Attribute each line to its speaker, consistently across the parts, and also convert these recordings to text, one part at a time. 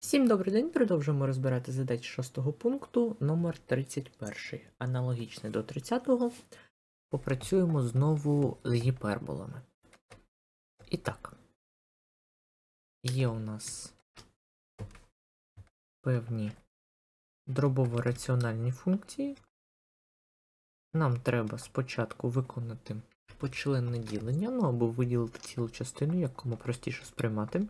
Speaker 1: Всім добрий день. Продовжуємо розбирати задачі шостого пункту номер 31. Аналогічний до 30-го. Попрацюємо знову з гіперболами. І так. Є у нас певні дробово-раціональні функції. Нам треба спочатку виконати почленне ділення, ну або виділити цілу частину, як кому простіше сприймати.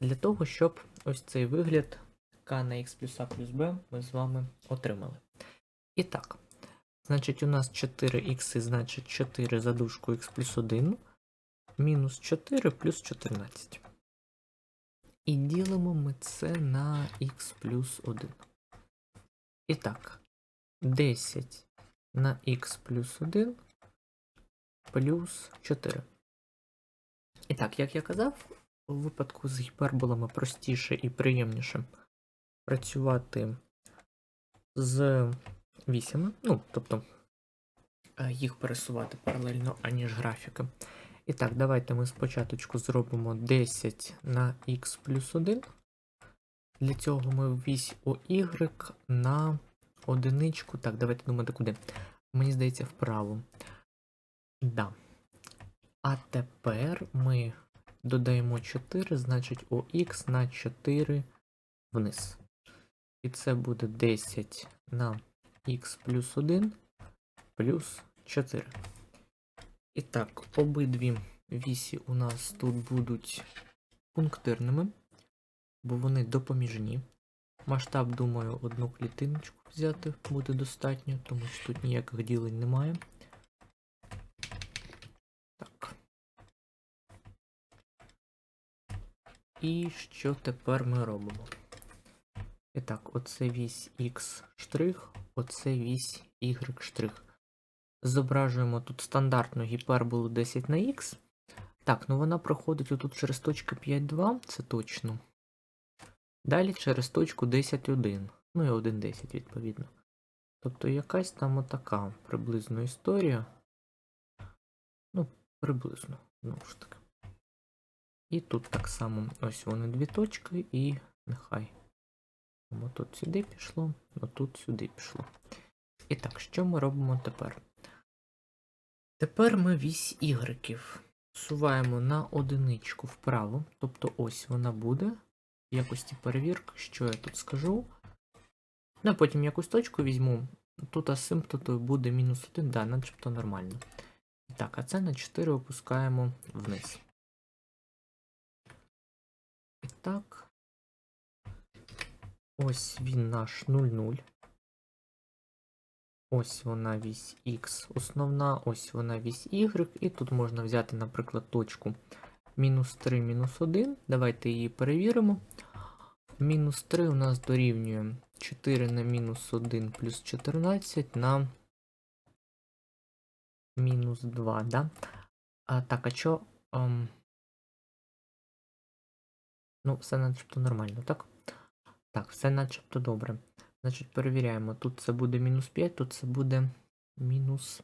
Speaker 1: Для того, щоб ось цей вигляд k на x плюс a плюс b ми з вами отримали. І так, значить, у нас 4х, значить 4 за дужку x плюс 1, мінус 4 плюс 14. І ділимо ми це на x плюс 1. І так, 10 на x плюс 1 плюс 4. І так, як я казав, у випадку з гіперболами простіше і приємніше працювати з вісями, ну, тобто е, їх пересувати паралельно, аніж графіки. І так, давайте ми спочатку зробимо 10 на х плюс 1. Для цього ми вісь OY на одиничку. Так, давайте думати куди. Мені здається, вправо. Да. А тепер ми додаємо 4, значить ОХ на 4 вниз. І це буде 10 на х плюс 1 плюс 4. І так, обидві вісі у нас тут будуть пунктирними, бо вони допоміжні. Масштаб, думаю, одну клітиночку взяти буде достатньо, тому що тут ніяких ділень немає. Так. І що тепер ми робимо? І так, оце вісь X штрих, оце вісь Y штрих. Зображуємо тут стандартну гіперболу 10 на X. Так, ну вона проходить отут через точку 5,2, це точно. Далі через точку 10,1. Ну і 1,10 відповідно. Тобто якась там отака приблизно історія. Ну, приблизно, знову ж таки. І тут так само ось вони дві точки, і нехай. Тому тут сюди пішло, а тут сюди пішло. І так, що ми робимо тепер? Тепер ми вісь ігреків суваємо на одиничку вправо, тобто ось вона буде в якості перевірки, що я тут скажу. Ну, а потім якусь точку візьму. Тут асимптотою буде мінус 1, да, начебто нормально. Так, а це на 4 опускаємо вниз. Так. Ось він наш 0,0. Ось вона вісь X основна, ось вона вісь Y. І тут можна взяти, наприклад, точку мінус 3, мінус 1. Давайте її перевіримо. Мінус 3 у нас дорівнює 4 на мінус 1 плюс 14 на мінус 2, да? А, так, а що? Ем... Ну, все начебто нормально, так? Так, все начебто добре. Значить, перевіряємо. Тут це буде мінус 5, тут це буде мінус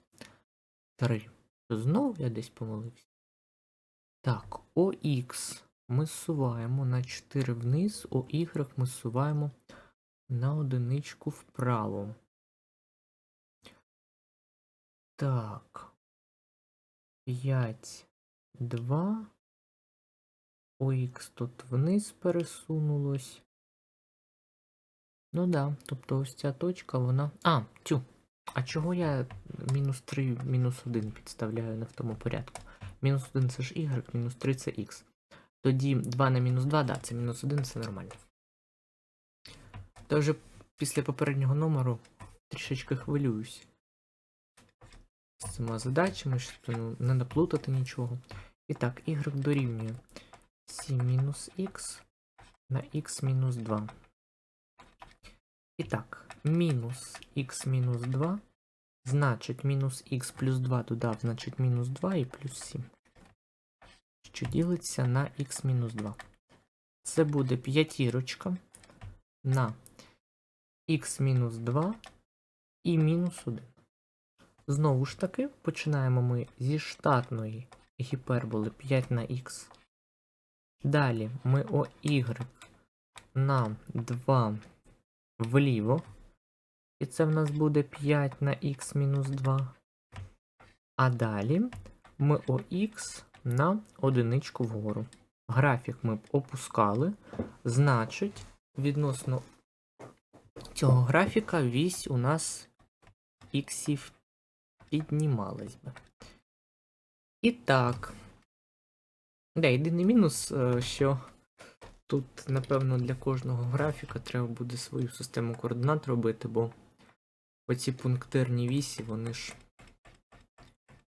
Speaker 1: 3. Знову я десь помилився. Так, ОХ ми зсуваємо на 4 вниз, ОY ми зсуваємо на одиничку вправо. Так. 5, 2. ОХ тут вниз пересунулось. Ну да, тобто ось ця точка, вона. А, тю. А чого я мінус 3, мінус 1 підставляю не в тому порядку? Мінус 1 це ж y, мінус 3 це x. Тоді 2 на мінус 2, да, це мінус 1, це нормально. Та вже після попереднього номеру трішечки хвилююсь. З цими задачами, щоб ну, не наплутати нічого. І так, y дорівнює 7 мінус х на х мінус 2. І так, мінус х мінус 2, значить мінус х плюс 2 додав, значить мінус 2 і плюс 7. Що ділиться на х мінус 2. Це буде п'ятірочка на х мінус 2 і мінус 1. Знову ж таки, починаємо ми зі штатної гіперболи 5 на х. Далі ми ОY на 2 вліво. І це в нас буде 5 на х мінус 2. А далі ми ОХ на одиничку вгору. Графік ми опускали, значить, відносно цього графіка вісь у нас іксів піднімалась би. І так. Да, єдиний мінус, е, що тут, напевно, для кожного графіка треба буде свою систему координат робити, бо оці пунктирні вісі, вони ж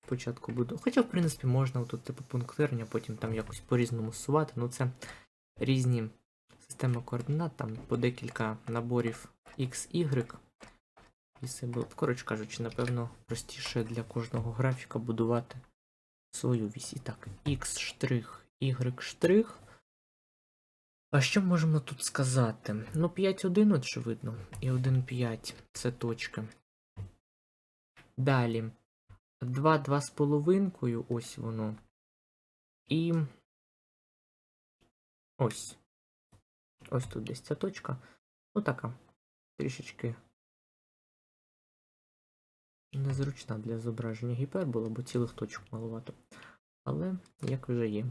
Speaker 1: спочатку будуть. Хоча, в принципі, можна тут типу пунктирні, а потім там якось по-різному сувати. Ну це різні системи координат, там по декілька наборів X, Y. І себе, коротше кажучи, напевно, простіше для кожного графіка будувати свою вісь. І так, X штрих, Y. А що можемо тут сказати? Ну, 5,1, очевидно, і 1,5 це точки. Далі. 2, 2 з половинкою, ось воно. І. Ось. Ось тут десь ця точка. Ну така. Трішечки незручна для зображення гіпербола, бо цілих точок маловато. Але як вже є.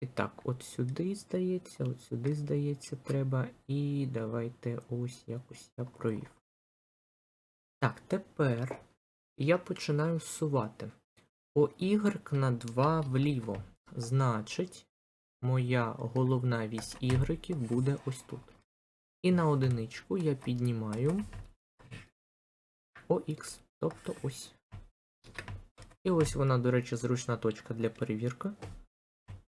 Speaker 1: І так, от сюди здається, от сюди здається, треба. І давайте ось якось я провів. Так, тепер я починаю сувати. OY на 2 вліво. Значить, моя головна вісь Y буде ось тут. І на одиничку я піднімаю OX, тобто ось. І ось вона, до речі, зручна точка для перевірки.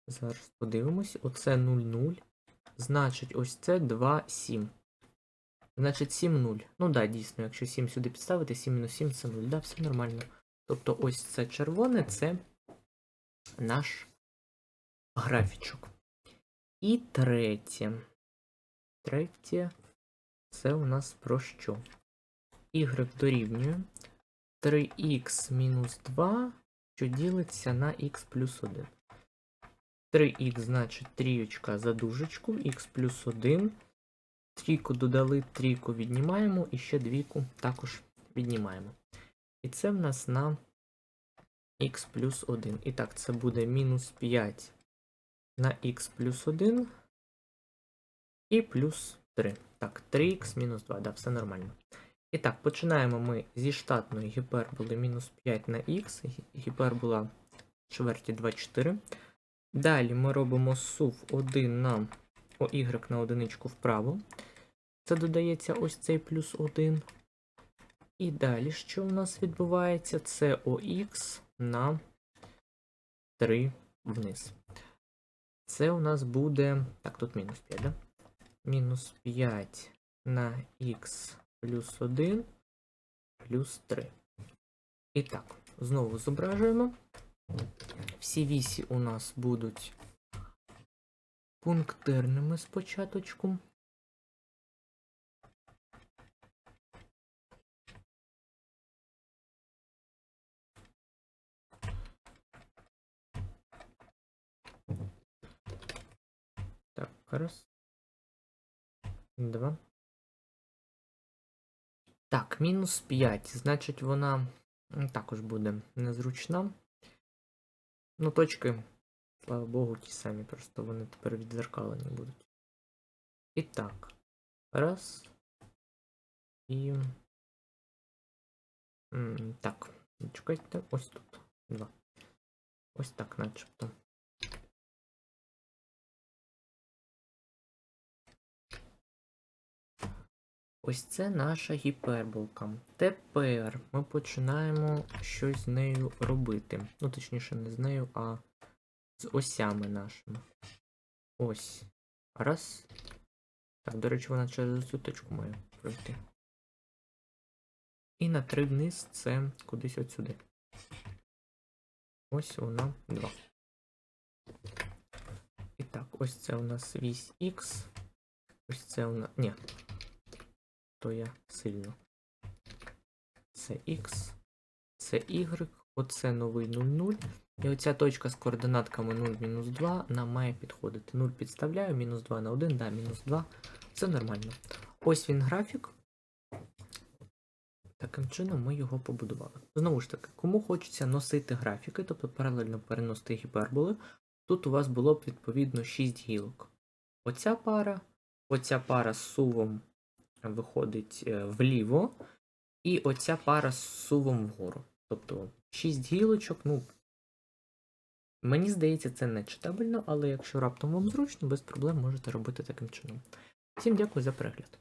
Speaker 1: Зараз подивимось. Оце 0,0. Значить, ось це 2, 7. Значить, 7, 0. Ну да, дійсно, якщо 7 сюди підставити, 7 мінус 7 це 0. Да, все нормально. Тобто ось це червоне, це наш графічок. І третє. Третє. Це у нас про що? Y дорівнює 3х мінус 2, що ділиться на х плюс 1. 3х значить трієчка за дужечку, х плюс 1. Трійку додали, трійку віднімаємо і ще двійку також віднімаємо. І це в нас на х плюс 1. І так, це буде мінус 5 на х плюс 1 і плюс 3. Так, 3х мінус 2, да, все нормально. І так, починаємо ми зі штатної гіперболи мінус 5 на х, гіпербола чверті 24. Далі ми робимо сув 1 на OY на одиничку вправо. Це додається ось цей плюс 1. І далі, що у нас відбувається? Це OX на 3 вниз. Це у нас буде. Так, тут мінус 5, да? Мінус 5 на х плюс 1 плюс 3. І так, знову зображуємо. Всі вісі у нас будуть пунктирними спочатку. Так, раз. Два. Так, мінус 5. Значить, вона також буде незручна. Ну, точки, слава Богу, ті самі, просто вони тепер відзеркалені будуть. І так. Раз. І. Так. Чекайте, ось тут. Два. Ось так, начебто. Ось це наша гіперболка. Тепер ми починаємо щось з нею робити. Ну, точніше, не з нею, а з осями нашими. Ось. Раз. Так, до речі, вона через цю точку має пройти. І на три вниз це кудись отсюди. Ось вона 2. І так, ось це у нас вісь X. Ось це у нас. Ні, то я сильно. Це X, це Y, оце новий 00. І оця точка з координатками 0, мінус 2 нам має підходити. 0 підставляю, мінус 2 на 1, да, мінус 2. Це нормально. Ось він графік. Таким чином ми його побудували. Знову ж таки, кому хочеться носити графіки, тобто паралельно переносити гіперболи, тут у вас було б відповідно 6 гілок. Оця пара, оця пара з сувом виходить е, вліво, і оця пара з сувом вгору. Тобто 6 гілочок, ну. Мені здається, це не читабельно, але якщо раптом вам зручно, без проблем можете робити таким чином. Всім дякую за перегляд.